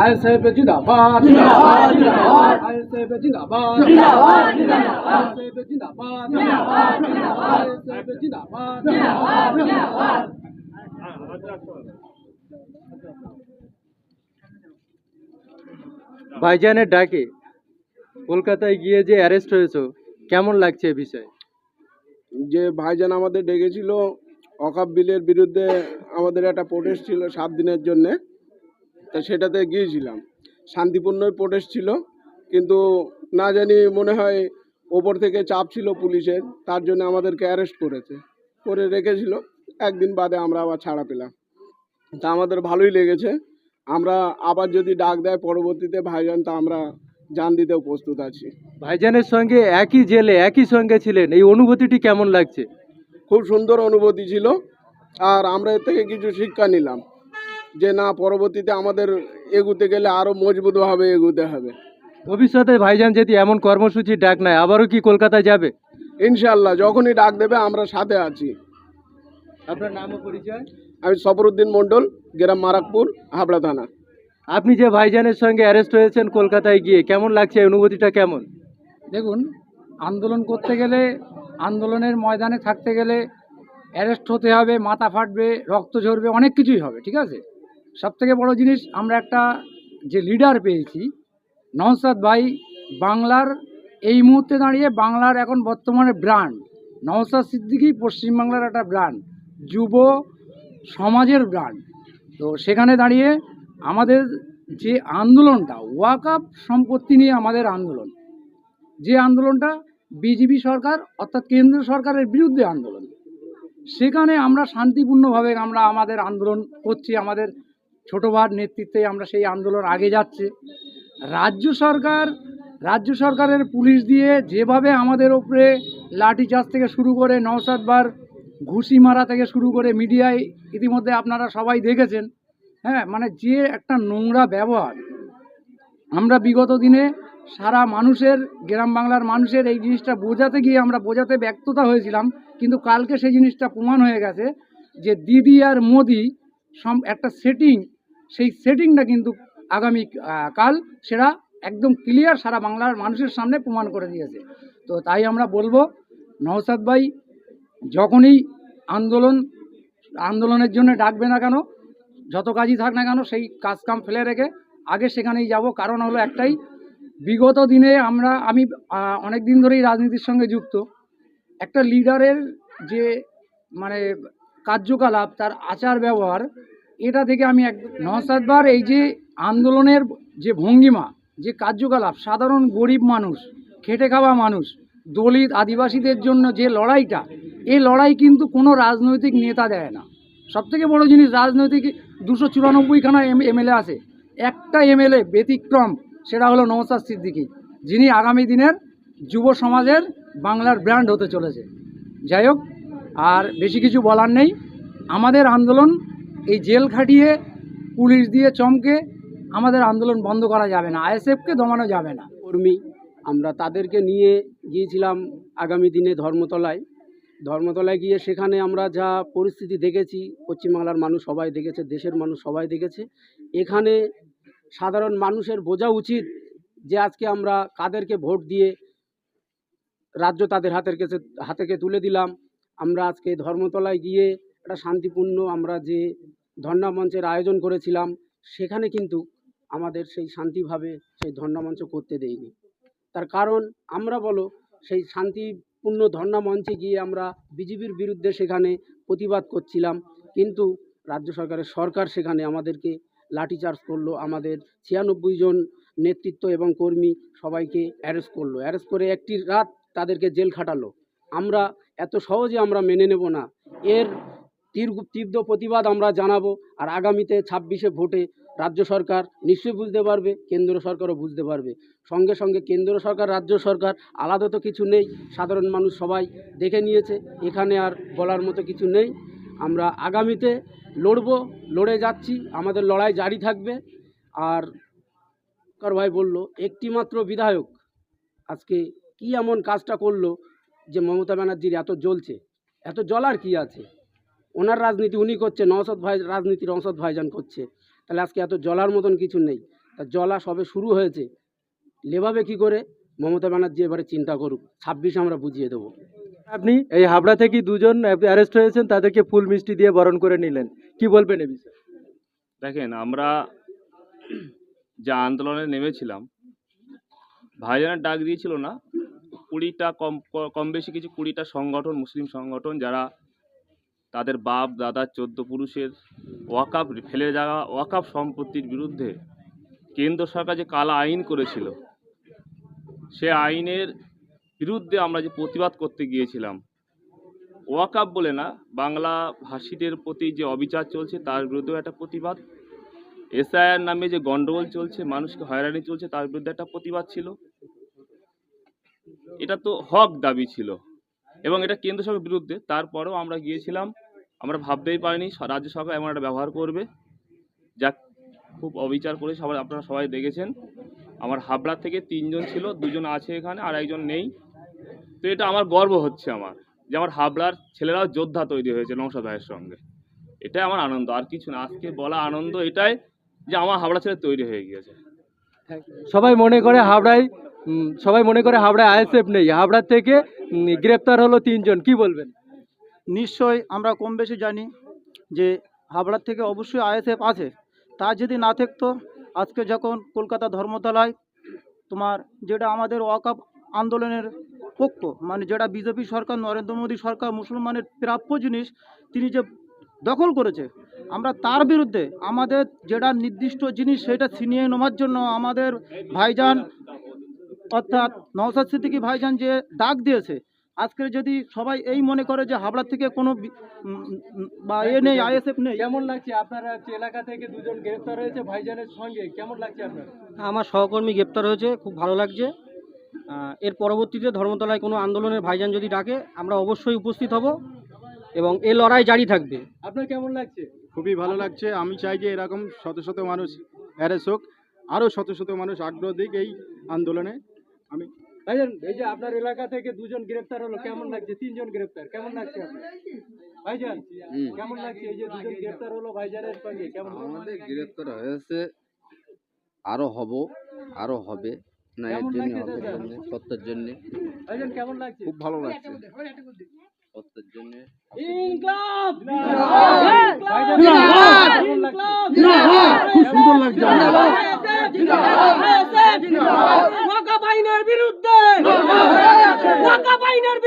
আয় সাহেব জিন্দাবাদ জিন্দাবাদ। know, আয় সাহেব জিন্দাবাদ জিন্দাবাদ। জিন্দাবাদ। আয় সাহেব জিন্দাবাদ ভাইজানের ডাকে কলকাতায় গিয়ে যে অ্যারেস্ট হয়েছে কেমন লাগছে এ বিষয়ে? যে ভাইজান আমাদের ডেকেছিল অকাব বিলের বিরুদ্ধে আমাদের একটা প্রোটেস্ট ছিল সাত দিনের জন্যে তা সেটাতে গিয়েছিলাম। শান্তিপূর্ণই প্রোটেস্ট ছিল কিন্তু না জানি মনে হয় ওপর থেকে চাপ ছিল পুলিশের তার জন্য আমাদেরকে অ্যারেস্ট করেছে। করে রেখেছিল একদিন বাদে আমরা আবার ছাড়া পেলাম। তা আমাদের ভালোই লেগেছে। আমরা আবার যদি ডাক দেয় পরবর্তীতে ভাইজান তা আমরা জান দিতেও প্রস্তুত আছি। ভাইজানের সঙ্গে একই জেলে একই সঙ্গে ছিলেন এই অনুভূতিটি কেমন লাগছে? খুব সুন্দর অনুভূতি ছিল। আর আমরা এর থেকে কিছু শিক্ষা নিলাম যে না পরবর্তীতে আমাদের এগুতে গেলে আরও মজবুতভাবে এগুতে হবে। ভবিষ্যতে ভাইজান যদি এমন কর্মসূচি ডাক নেয় আবারও কি কলকাতায় যাবে? ইনশাল্লাহ যখনই ডাক দেবে আমরা সাথে আছি। আপনার নাম ও পরিচয়? আমি সফরুদ্দিন মণ্ডল গ্রাম মারাকপুর হাবড়া থানা। আপনি যে ভাইজানের সঙ্গে অ্যারেস্ট হয়েছেন কলকাতায় গিয়ে কেমন লাগছে? এই অনুভূতিটা কেমন? দেখুন আন্দোলন করতে গেলে আন্দোলনের ময়দানে থাকতে গেলে অ্যারেস্ট হতে হবে, মাথা ফাটবে, রক্ত ঝরবে, অনেক কিছুই হবে, ঠিক আছে? সব থেকে বড় জিনিস আমরা একটা যে লিডার পেয়েছি নওসাদ ভাই, বাংলার এই মুহূর্তে দাঁড়িয়ে বাংলার এখন বর্তমানে ব্র্যান্ড নওসাদ সিদ্দিকি পশ্চিমবাংলার একটা ব্র্যান্ড যুব সমাজের ব্র্যান্ড তো সেখানে দাঁড়িয়ে আমাদের যে আন্দোলনটা ওয়াকআপ সম্পত্তি নিয়ে আমাদের আন্দোলন, যে আন্দোলনটা বিজেপি সরকার অর্থাৎ কেন্দ্র সরকারের বিরুদ্ধে আন্দোলন। সেখানে আমরা শান্তিপূর্ণভাবে আমরা আমাদের আন্দোলন করছি, আমাদের ছোট ভার নেতৃত্বে আমরা সেই আন্দোলন আগে যাচ্ছে। রাজ্য সরকার, রাজ্য সরকারের পুলিশ দিয়ে যেভাবে আমাদের ওপরে লাঠিচার্জ থেকে শুরু করে নওসাদ বার ঘুষি মারা থেকে শুরু করে মিডিয়ায় ইতিমধ্যে আপনারা সবাই দেখেছেন হ্যাঁ মানে যে একটা নোংরা ব্যবহার। আমরা বিগত দিনে সারা মানুষের, গ্রাম বাংলার মানুষের এই জিনিসটা বোঝাতে গিয়ে আমরা বোঝাতে ব্যক্ততা হয়েছিলাম। কিন্তু কালকে সেই জিনিসটা প্রমাণ হয়ে গেছে যে দিদি আর মোদি সম একটা সেটিং সেই সেটিংটা কিন্তু আগামী কাল সেটা একদম ক্লিয়ার সারা বাংলার মানুষের সামনে প্রমাণ করে দিয়েছে। তো তাই আমরা বলব নওসাদ ভাই, যখনই আন্দোলন, আন্দোলনের জন্য ডাকবে না কেন, যত কাজই থাক না কেন, সেই কাজ কাম ফেলে রেখে আগে সেখানেই যাব। কারণ হলো একটাই, বিগত দিনে আমরা, আমি অনেক দিন ধরেই রাজনীতির সঙ্গে যুক্ত। একটা লিডারের যে মানে কার্যকলাপ, তার আচার ব্যবহার, এটা থেকে আমি এক নসাদবার এই যে আন্দোলনের যে ভঙ্গিমা, যে কার্যকলাপ, সাধারণ গরিব মানুষ, খেটে খাওয়া মানুষ, দলিত আদিবাসীদের জন্য যে লড়াইটা এই লড়াই কিন্তু কোনো রাজনৈতিক নেতা দেয় না। সব থেকে বড় জিনিস, রাজনৈতিক দুশো চুরানব্বইখানা এম, এমএলএ আছে। একটা এমএলএ ব্যতিক্রম, সেটা হলো নওসাদ সিদ্দিকী, যিনি আগামী দিনের যুব সমাজের বাংলার ব্র্যান্ড হতে চলেছে। যাই হোক, আর বেশি কিছু বলার নেই। আমাদের আন্দোলন এই জেল খাটিয়ে, পুলিশ দিয়ে চমকে, আমাদের আন্দোলন বন্ধ করা যাবে না। আইএসএফকে দমানো যাবে না। কর্মী, আমরা তাদেরকে নিয়ে গিয়েছিলাম আগামী দিনে ধর্মতলায়। ধর্মতলায় গিয়ে সেখানে আমরা যা পরিস্থিতি দেখেছি, পশ্চিমবাংলার মানুষ সবাই দেখেছে, দেশের মানুষ সবাই দেখেছে। এখানে সাধারণ মানুষের বোঝা উচিত যে আজকে আমরা কাদেরকে ভোট দিয়ে রাজ্য তাদের হাতের কাছে, হাতেকে তুলে দিলাম। আমরা আজকে ধর্মতলায় গিয়ে একটা শান্তিপূর্ণ আমরা যে ধর্ণা মঞ্চের আয়োজন করেছিলাম, সেখানে কিন্তু আমাদের সেই শান্তিভাবে সেই ধর্ণা মঞ্চ করতে দেয়নি। তার কারণ আমরা বলো, সেই শান্তিপূর্ণ ধর্ণা মঞ্চে গিয়ে আমরা বিজেপির বিরুদ্ধে সেখানে প্রতিবাদ করছিলাম, কিন্তু রাজ্য সরকারের সরকার সেখানে আমাদেরকে লাঠিচার্জ করল, আমাদের ছিয়ানব্বই জন নেতৃত্ব এবং কর্মী সবাইকে অ্যারেস্ট করল। অ্যারেস্ট করে একটি রাত তাদেরকে জেল খাটালো। আমরা এত সহজে আমরা মেনে নেব না। এর তীব্র তীব্র প্রতিবাদ আমরা জানাব আর আগামীতে ছাব্বিশে ভোটে রাজ্য সরকার নিশ্চয়ই বুঝতে পারবে, কেন্দ্র সরকারও বুঝতে পারবে। সঙ্গে সঙ্গে কেন্দ্র সরকার, রাজ্য সরকার আলাদা তো কিছু নেই। সাধারণ মানুষ সবাই দেখে নিয়েছে, এখানে আর বলার মতো কিছু নেই। আমরা আগামীতে লড়বো, লড়ে যাচ্ছি, আমাদের লড়াই জারি থাকবে। আর কার ভাই বলল, একটিমাত্র বিধায়ক আজকে কি এমন কাজটা করল যে মমতা ব্যানার্জির এত জ্বলছে? এত জ্বলার কি আছে? ওনার রাজনীতি উনি করছে নওসদ ভাই রাজনীতি নওসদ ভাইজান করছে। তাহলে আজকে এত জলার মতন কিছু নেই। তা জলা সবে শুরু হয়েছে। লেভাবে কি করে? মমতা ব্যানার্জি এবারে চিন্তা করুক। ছাব্বিশে আমরা বুঝিয়ে দেবো। আপনি এই হাবড়া থেকে দুজন অ্যারেস্ট হয়েছেন তাদেরকে ফুল মিষ্টি দিয়ে বরণ করে নিলেন। কি বলবেন এ বিষয়ে? দেখেন আমরা যা আন্দোলনে নেমেছিলাম ভাইজানের ডাক দিয়েছিল না কুড়িটা কম কম বেশি কিছু কুড়িটা সংগঠন, মুসলিম সংগঠন যারা তাদের বাপ, দাদা, চোদ্দ পুরুষের ওয়াকাপ ফেলে যাওয়া ওয়াকাপ সম্পত্তির বিরুদ্ধে কেন্দ্র সরকার যে কালা আইন করেছিল, সে আইনের বিরুদ্ধে আমরা যে প্রতিবাদ করতে গিয়েছিলাম ওয়াকাপ বলে না, বাংলা ভাষীদের প্রতি যে অবিচার চলছে তার বিরুদ্ধেও একটা প্রতিবাদ এসআইআর নামে যে গন্ডগোল চলছে, মানুষকে হয়রানি চলছে তার বিরুদ্ধে একটা প্রতিবাদ ছিল। এটা তো হক দাবি ছিল। এবং এটা কেন্দ্র সরকারের বিরুদ্ধে। তারপরেও আমরা গিয়েছিলাম। আমরা ভাবতেই পারিনি রাজ্য সরকার এমন একটা ব্যবহার করবে। যা খুব অবিচার করে সবাই আপনারা সবাই দেখেছেন। আমার হাবড়া থেকে তিনজন ছিল, দুজন আছে এখানে আর একজন নেই। তো এটা আমার গর্ব হচ্ছে আমার, যে আমার হাবড়ার ছেলেরাও যোদ্ধা তৈরি হয়েছে নৌসাদ ভাইয়ের সঙ্গে। এটাই আমার আনন্দ, আর কিছু না। আজকে বলা আনন্দ এটাই যে আমার হাবড়া ছেলে তৈরি হয়ে গিয়েছে। সবাই মনে করে হাবড়ায় সবাই মনে করে হাবড়ায় আইএসএফ নেই। হাবড়া থেকে গ্রেপ্তার হলো তিনজন। কি বলবেন? নিশ্চয়ই আমরা কম বেশি জানি যে হাবড়ার থেকে অবশ্যই আইএসএফ আছে। তা যদি না থাকতো, আজকে যখন কলকাতা ধর্মতলায় তোমার যেটা আমাদের ওয়াকাপ আন্দোলনের পক্ষ মানে যেটা বিজেপি সরকার, নরেন্দ্র মোদী সরকার মুসলমানের প্রাপ্য জিনিস, তিনি যে দখল করেছে, আমরা তার বিরুদ্ধে আমাদের যেটা নির্দিষ্ট জিনিস, সেটা ছিনিয়ে নেওয়ার জন্য আমাদের ভাইজান অর্থাৎ নওসাদ সিদ্দিকী ভাইজান যে ডাক দিয়েছে আজকে যদি সবাই এই মনে করে যে হাবড়া থেকে কোনো বি- এ নেই আইএসএফ নেই। কেমন লাগছে? আপনারা যে এলাকা থেকে দুজন গ্রেপ্তার হয়েছে ভাইজানের সঙ্গে কেমন লাগছে আপনার? আমার সহকর্মী গ্রেপ্তার হয়েছে খুব ভালো লাগছে। এর পরবর্তীতে ধর্মতলায় কোনো আন্দোলনের ভাইজান যদি ডাকে আমরা অবশ্যই উপস্থিত হব এবং এ লড়াই জারি থাকবে। আপনার কেমন লাগছে? খুবই ভালো লাগছে। আমি চাই যে এরকম শত শত মানুষ অ্যারেস্ট হোক আরও শত শত মানুষ আগ্রহ দিক এই আন্দোলনে। আমি ভাইজান এই যে আপনার এলাকা থেকে দুজন গ্রেপ্তার হলো কেমন লাগছে? তিনজন গ্রেপ্তার কেমন লাগছে আপনার? ভাইজান কেমন লাগছে? এই যে দুজন গ্রেপ্তার হলো ভাইজানের সঙ্গে কেমন আমাদের গ্রেপ্তার হয়েছে আরও হব আরও হবে। না এর জন্য হবে সত্যের জন্য ভাইজান কেমন লাগছে? খুব ভালো লাগছে। সত্যের জন্য। ইনকলাব! খুব সুন্দর লাগছে। আইনের বিরুদ্ধে